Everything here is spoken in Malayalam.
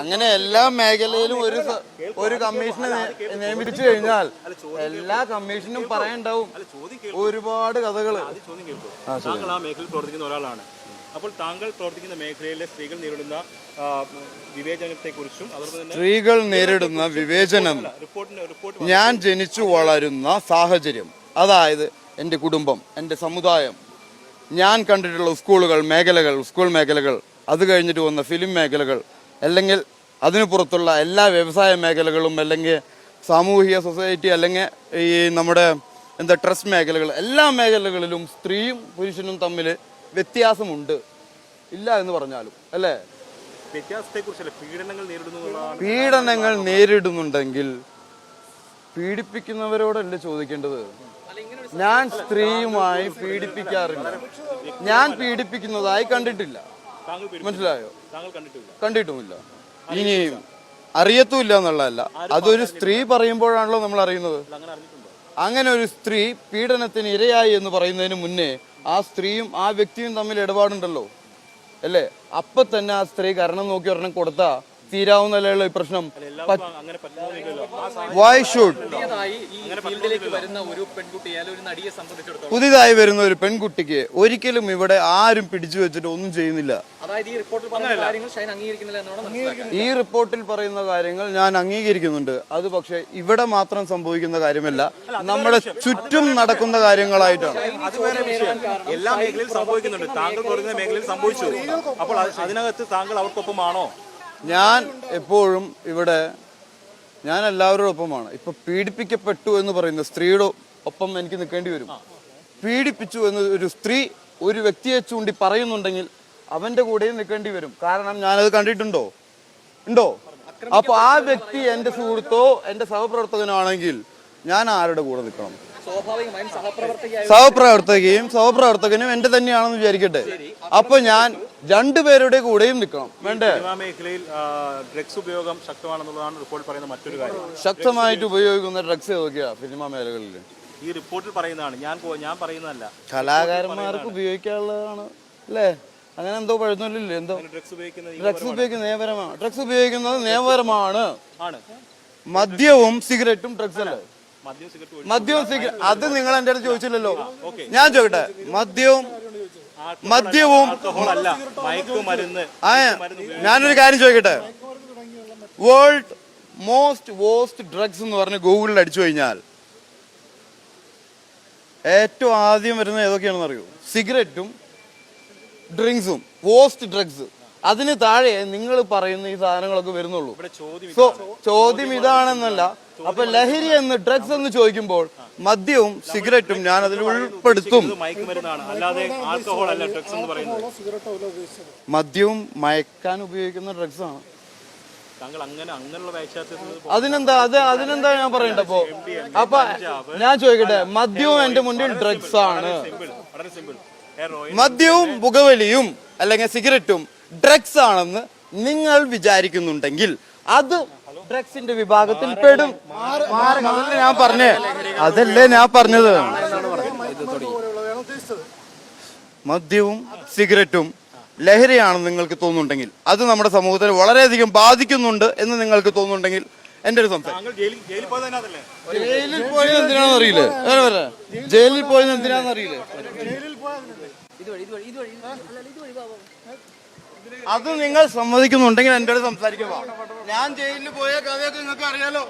അങ്ങനെ എല്ലാ മേഖലയിലും ഒരു ഒരു കമ്മീഷനെ നിയമിച്ചു കഴിഞ്ഞാൽ എല്ലാ കമ്മീഷനും പറയണ്ടാവും. ഒരുപാട് കേൾക്കൂ. താങ്കൾ ആ മേഖലയിൽ പ്രവർത്തിക്കുന്ന ഒരാളാണ്. അപ്പോൾ താങ്കൾ പ്രവർത്തിക്കുന്ന മേഖലയിലെ സ്ത്രീകൾ നേരിടുന്ന വിവേചനത്തെ വിവേചനത്തെക്കുറിച്ചും സ്ത്രീകൾ നേരിടുന്ന വിവേചനം ഞാൻ ജനിച്ചു വളരുന്ന സാഹചര്യം അതായത് എന്റെ കുടുംബം എന്റെ സമുദായം. ഞാൻ കണ്ടിട്ടുള്ള സ്കൂളുകൾ മേഖലകൾ സ്കൂൾ മേഖലകൾ അത് കഴിഞ്ഞിട്ട് വന്ന ഫിലിം മേഖലകൾ അല്ലെങ്കിൽ അതിനു പുറത്തുള്ള എല്ലാ വ്യവസായ മേഖലകളും അല്ലെങ്കിൽ സാമൂഹിക സൊസൈറ്റി അല്ലെങ്കിൽ ഈ നമ്മുടെ എന്താ ട്രസ്റ്റ് മേഖലകൾ എല്ലാ മേഖലകളിലും സ്ത്രീയും പുരുഷനും തമ്മിൽ വ്യത്യാസമുണ്ട്. ഇല്ല എന്ന് പറഞ്ഞാലും അല്ലേ? പീഡനങ്ങൾ നേരിടുന്നുണ്ടെങ്കിൽ പീഡിപ്പിക്കുന്നവരോടല്ലേ ചോദിക്കേണ്ടത്? ഞാൻ സ്ത്രീയുമായി പീഡിപ്പിക്കാറില്ല. ഞാൻ പീഡിപ്പിക്കുന്നതായി കണ്ടിട്ടില്ല. മനസ്സിലായോ? കണ്ടിട്ടുമില്ല. ഇനി അറിയത്തുമില്ല എന്നുള്ളതല്ല. അതൊരു സ്ത്രീ പറയുമ്പോഴാണല്ലോ നമ്മൾ അറിയുന്നത്. അങ്ങനെ ഒരു സ്ത്രീ പീഡനത്തിന് ഇരയായി എന്ന് പറയുന്നതിന് മുന്നേ ആ സ്ത്രീയും ആ വ്യക്തിയും തമ്മിൽ ഇടപാടുണ്ടല്ലോ. അല്ലേ? അപ്പൊ തന്നെ ആ സ്ത്രീ കരണം നോക്കി ഒരെണ്ണം കൊടുത്താ തീരാവുന്നല്ലോ ഈ പ്രശ്നം. വൈ ഷുഡ് ഫീൽഡിലേക്ക് വരുന്ന ഒരു പെൺകുട്ടിയെ അല്ലെങ്കിൽ ഒരു നടിയെ സംബന്ധിച്ചിടത്തോളം പുതിയതായി വരുന്ന ഒരു പെൺകുട്ടിക്ക് ഒരിക്കലും ഇവിടെ ആരും പിടിച്ചു വെച്ചിട്ട് ഒന്നും ചെയ്യുന്നില്ല. അതായത് ഈ റിപ്പോർട്ടിൽ പറയുന്ന കാര്യങ്ങൾ ഷൈൻ അംഗീകരിക്കുന്നില്ല എന്നാണ് മനസ്സിലാക്കുന്നത്. ഈ റിപ്പോർട്ടിൽ പറയുന്ന കാര്യങ്ങൾ ഞാൻ അംഗീകരിക്കുന്നുണ്ട്. അത് പക്ഷേ ഇവിടെ മാത്രം സംഭവിക്കുന്ന കാര്യമല്ല. നമ്മുടെ ചുറ്റും നടക്കുന്ന കാര്യങ്ങളായിട്ടാണ്. എല്ലാ മേഖലയിൽ സംഭവിക്കുന്നുണ്ട്. താങ്കൾ പറയുന്ന മേഖലയിൽ സംഭവിച്ചു. അപ്പോൾ അതിനകത്ത് താങ്കൾ അവർക്കൊപ്പമാണോ? ഞാൻ എപ്പോഴും ഇവിടെ ഞാൻ എല്ലാവരുടെ ഒപ്പമാണ് ഇപ്പൊ പീഡിപ്പിക്കപ്പെട്ടു എന്ന് പറയുന്ന സ്ത്രീയുടെ ഒപ്പം എനിക്ക് നിൽക്കേണ്ടി വരും. പീഡിപ്പിച്ചു എന്ന് ഒരു സ്ത്രീ ഒരു വ്യക്തിയെ ചൂണ്ടി പറയുന്നുണ്ടെങ്കിൽ അവന്റെ കൂടെയും നിൽക്കേണ്ടി വരും. കാരണം ഞാനത് കണ്ടിട്ടുണ്ടോ? ഉണ്ടോ? അപ്പൊ ആ വ്യക്തി എന്റെ സുഹൃത്തോ എന്റെ സഹപ്രവർത്തകനോ ആണെങ്കിൽ ഞാൻ ആരുടെ കൂടെ നിൽക്കണം? സഹപ്രവർത്തകയും സഹപ്രവർത്തകനും എന്റെ തന്നെയാണെന്ന് വിചാരിക്കട്ടെ. അപ്പൊ ഞാൻ രണ്ടുപേരുടെ കൂടെയും നിൽക്കണം. വേണ്ടേ? മേഖലയിൽ ഡ്രഗ്സ് ഉപയോഗം ശക്തമാണെന്നുള്ളതാണ് റിപ്പോർട്ട് പറയുന്ന മറ്റൊരു കാര്യം. ശക്തമായിട്ട് ഉപയോഗിക്കുന്ന ഡ്രഗ്സ് ഏതൊക്കെയാ സിനിമ മേഖലകളിൽ ഈ റിപ്പോർട്ടിൽ പറയുന്നതാണ് ഞാൻ ഞാൻ പറയുന്നതല്ല. കലാകാരന്മാർക്ക് ഉപയോഗിക്കാനുള്ളതാണ് അല്ലേ? അങ്ങനെ എന്തോ പഴുന്നില്ലേ എന്തോ? ഡ്രഗ്സ് ഉപയോഗിക്കുന്ന ഡ്രഗ്സ് ഉപയോഗിക്കുന്നത് നിയമപരമാണ്. ഡ്രഗ്സ് ഉപയോഗിക്കുന്നത് നിയമപരമാണ്. മദ്യവും സിഗരറ്റും ഡ്രഗ്സ് അല്ലേ? മദ്യവും സിഗരറ്റ് അത് നിങ്ങൾ എന്റെ അടുത്ത് ചോദിച്ചില്ലല്ലോ. ഞാൻ ചോദിക്കട്ടെ മദ്യവും മദ്യവും ഞാനൊരു കാര്യം ചോദിക്കട്ടെ? വേൾഡ് മോസ്റ്റ് വോസ്റ്റ് ഡ്രഗ്സ് എന്ന് പറഞ്ഞ് ഗൂഗിളിൽ അടിച്ചു കഴിഞ്ഞാൽ ഏറ്റവും ആദ്യം വരുന്നത് ഏതൊക്കെയാണെന്ന് അറിയൂ? സിഗരറ്റും ഡ്രിങ്ക്സും വോസ്റ്റ് ഡ്രഗ്സ് അതിന് താഴെ നിങ്ങൾ പറയുന്ന ഈ സാധനങ്ങളൊക്കെ വരുന്നുള്ളൂ. സോ ചോദ്യം ഇതാണെന്നല്ല. അപ്പൊ ലഹരി എന്ന് ഡ്രഗ്സ് എന്ന് ചോദിക്കുമ്പോൾ മദ്യവും സിഗരറ്റും ഞാൻ അതിൽ ഉൾപ്പെടുത്തും. മദ്യവും മയക്കാൻ ഉപയോഗിക്കുന്ന ഡ്രഗ്സ് ആണ്. അതിനെന്താ അത് അതിനെന്താ ഞാൻ പറയണ്ട അപ്പൊ? അപ്പൊ ഞാൻ ചോദിക്കട്ടെ മദ്യവും എന്റെ മുന്നിൽ ഡ്രഗ്സ് ആണ്. മദ്യവും പുകവലിയും അല്ലെങ്കിൽ സിഗരറ്റും ഡ്രഗ്സ് ആണെന്ന് നിങ്ങൾ വിചാരിക്കുന്നുണ്ടെങ്കിൽ അത് ഡ്രഗ്സിന്റെ വിഭാഗത്തിൽ പെടും. ഞാൻ പറഞ്ഞേ. അതല്ലേ ഞാൻ പറഞ്ഞത്. മദ്യവും സിഗരറ്റും ലഹരിയാണെന്ന് നിങ്ങൾക്ക് തോന്നുന്നുണ്ടെങ്കിൽ അത് നമ്മുടെ സമൂഹത്തിൽ വളരെയധികം ബാധിക്കുന്നുണ്ട് എന്ന് നിങ്ങൾക്ക് തോന്നുന്നുണ്ടെങ്കിൽ എന്റെ ഒരു സംശയം. ജയിലിൽ ജയിലിൽ പോയത് അതിനകത്തല്ലേ ജയിലിൽ പോയത് എന്തിനാണെന്ന് അറിയില്ലേ. വേറെ വേറെ ജയിലിൽ പോയത് എന്തിനാണെന്ന് അറിയില്ലേ. അത് നിങ്ങൾ സമ്മതിക്കുന്നുണ്ടെങ്കിൽ എന്റെ അടുത്ത് സംസാരിക്കുക. ഞാൻ ജയിലിൽ പോയ കഥയൊക്കെ നിങ്ങൾക്ക് അറിയാലോ?